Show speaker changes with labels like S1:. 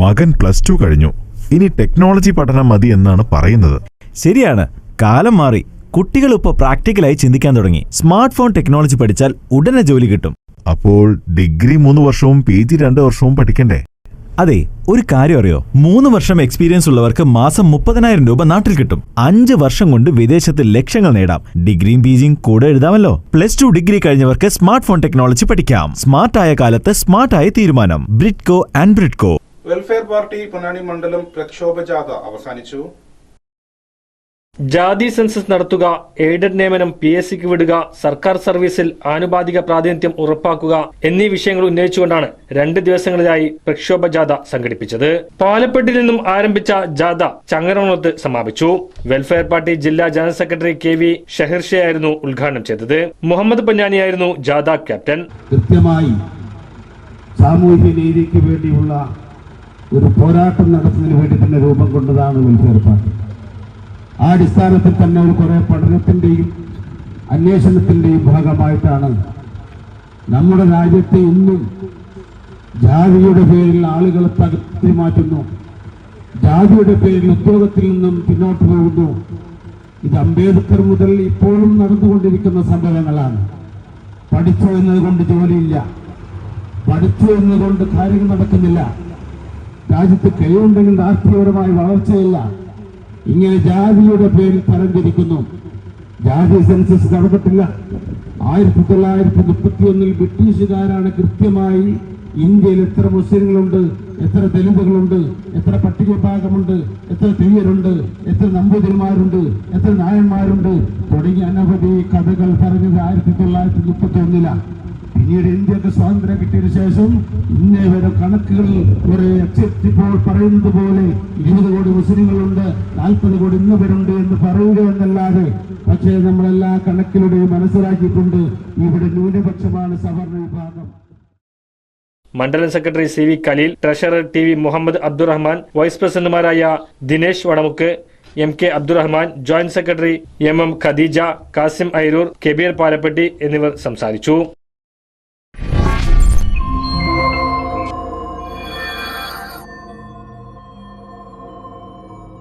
S1: മകൻ plus two കഴിഞ്ഞു. ഇനി ടെക്നോളജി പഠനം മതി എന്നാണ് പറയുന്നത്.
S2: ശരിയാണ്. കാലം മാറി. കുട്ടികൾ ഇപ്പോൾ പ്രാക്ടിക്കലായി ചിന്തിക്കാൻ തുടങ്ങി. സ്മാർട്ട് ഫോൺ ടെക്നോളജി പഠിച്ചാൽ ഉടനെ ജോലി കിട്ടും.
S1: അപ്പോൾ ഡിഗ്രി മൂന്ന് വർഷവും പി ജി രണ്ട് വർഷവും പഠിക്കണ്ടേ?
S2: അതെ ഒരു കാര്യം അറിയോ? മൂന്ന് വർഷം എക്സ്പീരിയൻസ് ഉള്ളവർക്ക് മാസം മുപ്പതിനായിരം രൂപ നാട്ടിൽ കിട്ടും. അഞ്ച് വർഷം കൊണ്ട് വിദേശത്ത് ലക്ഷ്യങ്ങൾ നേടാം. ഡിഗ്രിയും പിജിയും കൂടെ എഴുതാമല്ലോ? പ്ലസ് ടു ഡിഗ്രി കഴിഞ്ഞവർക്ക് സ്മാർട്ട് ഫോൺ ടെക്നോളജി പഠിക്കാം. സ്മാർട്ടായ കാലത്ത് സ്മാർട്ടായ തീരുമാനം. Bridco and Bridco.
S3: Welfare party Ponnani മണ്ഡലം പ്രക്ഷോഭ ജാഥ അവസാനിച്ചു.
S4: ജാതി സെൻസസ് നടത്തുക എയ്ഡഡ് നിയമനം പി എസ് സിക്ക് വിടുക സർക്കാർ സർവീസിൽ ആനുപാതിക പ്രാതിനിധ്യം ഉറപ്പാക്കുക എന്നീ വിഷയങ്ങൾ ഉന്നയിച്ചുകൊണ്ടാണ് രണ്ട് ദിവസങ്ങളിലായി പ്രക്ഷോഭ ജാഥ സംഘടിപ്പിച്ചത്. പാലപ്പെട്ടിൽ നിന്നും ആരംഭിച്ച ജാഥ ചങ്ങരകുളത്ത് സമാപിച്ചു. വെൽഫെയർ പാർട്ടി ജില്ലാ ജനറൽ സെക്രട്ടറി കെ വി ഷഹിർഷയായിരുന്നു ഉദ്ഘാടനം ചെയ്തത്. മുഹമ്മദ് പഞ്ഞാനിയായിരുന്നു ജാഥ ക്യാപ്റ്റൻ.
S5: കൃത്യമായി സാമൂഹ്യ നീതിക്ക് വേണ്ടിയുള്ള ഒരു പോരാട്ടം നടത്തുന്നതിന് വേണ്ടി തന്നെ രൂപം കൊണ്ടതാണ് വെൽഫെയർ പാർട്ടി ആ അടിസ്ഥാനത്തിൽ തന്നെ ഒരു കുറേ പഠനത്തിന്റെയും അന്വേഷണത്തിന്റെയും ഭാഗമായിട്ടാണ് നമ്മുടെ രാജ്യത്തെ ഇന്നും ജാതിയുടെ പേരിൽ ആളുകളെ തകർത്തി മാറ്റുന്നു. ജാതിയുടെ പേരിൽ ഉദ്യോഗത്തിൽ നിന്നും പിന്നോട്ട് പോകുന്നു. ഇത് അംബേദ്കർ മുതൽ ഇപ്പോഴും നടന്നുകൊണ്ടിരിക്കുന്ന സംഭവങ്ങളാണ്. പഠിച്ചു എന്നതുകൊണ്ട് ജോലിയില്ല. പഠിച്ചു എന്നതുകൊണ്ട് കാര്യങ്ങൾ നടക്കുന്നില്ല. രാജ്യത്ത് കഴിവുണ്ടെങ്കിൽ രാഷ്ട്രീയപരമായ വളർച്ചയല്ല. ഇങ്ങനെ ജാതിയുടെ പേരിൽ തരംതിരിക്കുന്നു. ജാതി സെൻസസ് നടന്നിട്ടില്ല ആയിരത്തി തൊള്ളായിരത്തി മുപ്പത്തി ഒന്നിൽ ബ്രിട്ടീഷുകാരാണ് കൃത്യമായി ഇന്ത്യയിൽ എത്ര മുസ്ലിങ്ങളുണ്ട് എത്ര ദലിതകളുണ്ട് എത്ര പട്ടിക വിഭാഗമുണ്ട് എത്ര തീയരുണ്ട് എത്ര നമ്പൂതിരിമാരുണ്ട് എത്ര നായന്മാരുണ്ട് തുടങ്ങിയ അനവധി കഥകൾ പറഞ്ഞത് ആയിരത്തി തൊള്ളായിരത്തി മുപ്പത്തി ഒന്നിലാണ് പിന്നീട് ഇന്ത്യയ്ക്ക് സ്വാതന്ത്ര്യം കിട്ടിയതിനു ശേഷം ഇന്നേ വരെ കണക്കുകൾ ഒരു ഇപ്പോൾ പറയുന്നത് പോലെ ഇരുപത് കോടി മുസ്ലിങ്ങളുണ്ട് നാൽപ്പത് കോടി ഇന്നവരുണ്ട് എന്ന് പറയുക എന്നല്ലാതെ പക്ഷേ നമ്മളെല്ലാ കണക്കിലൂടെയും മനസ്സിലാക്കിയിട്ടുണ്ട്. ഇവിടെ ന്യൂനപക്ഷമാണ് സവർണ വിഭാഗം.
S4: മണ്ഡലം secretary C V Kaleel treasurer T V Muhammad Abdurahman vice പ്രസിഡന്റുമാരായ Dinesh Vadamukku M K Abdurahman joint secretary M M Khadeeja Kasim Airoor Kabeer Palappetty എന്നിവർ സംസാരിച്ചു.